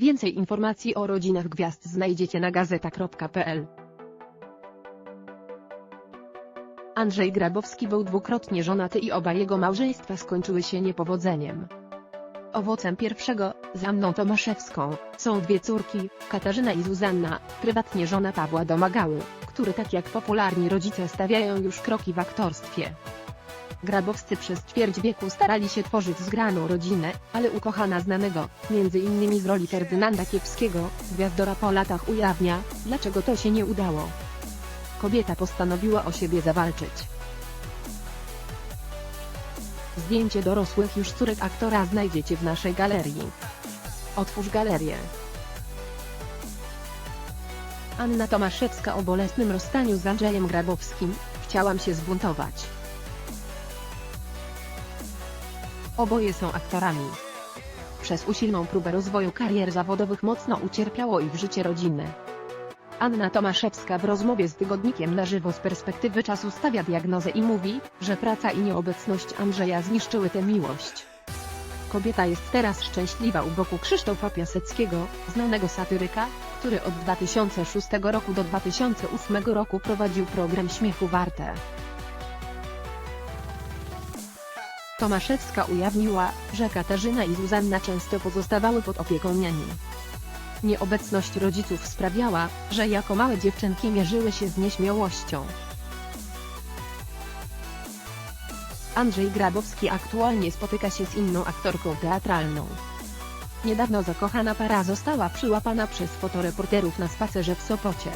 Więcej informacji o rodzinach gwiazd znajdziecie na gazeta.pl. Andrzej Grabowski był dwukrotnie żonaty i oba jego małżeństwa skończyły się niepowodzeniem. Owocem pierwszego, z Anną Tomaszewską, są dwie córki, Katarzyna i Zuzanna, prywatnie żona Pawła Domagały, który tak jak popularni rodzice stawiają już kroki w aktorstwie. Grabowscy przez ćwierć wieku starali się tworzyć zgraną rodzinę, ale ukochana znanego, między innymi z roli Ferdynanda Kiepskiego, gwiazdora po latach ujawnia, dlaczego to się nie udało. Kobieta postanowiła o siebie zawalczyć. Zdjęcie dorosłych już córek aktora znajdziecie w naszej galerii. Otwórz galerię. Anna Tomaszewska o bolesnym rozstaniu z Andrzejem Grabowskim, chciałam się zbuntować. Oboje są aktorami. Przez usilną próbę rozwoju karier zawodowych mocno ucierpiało ich życie rodzinne. Anna Tomaszewska w rozmowie z tygodnikiem na żywo z perspektywy czasu stawia diagnozę i mówi, że praca i nieobecność Andrzeja zniszczyły tę miłość. Kobieta jest teraz szczęśliwa u boku Krzysztofa Piaseckiego, znanego satyryka, który od 2006 roku do 2008 roku prowadził program Śmiechu Warte. Tomaszewska ujawniła, że Katarzyna i Zuzanna często pozostawały pod opieką niani. Nieobecność rodziców sprawiała, że jako małe dziewczynki mierzyły się z nieśmiałością. Andrzej Grabowski aktualnie spotyka się z inną aktorką teatralną. Niedawno zakochana para została przyłapana przez fotoreporterów na spacerze w Sopocie.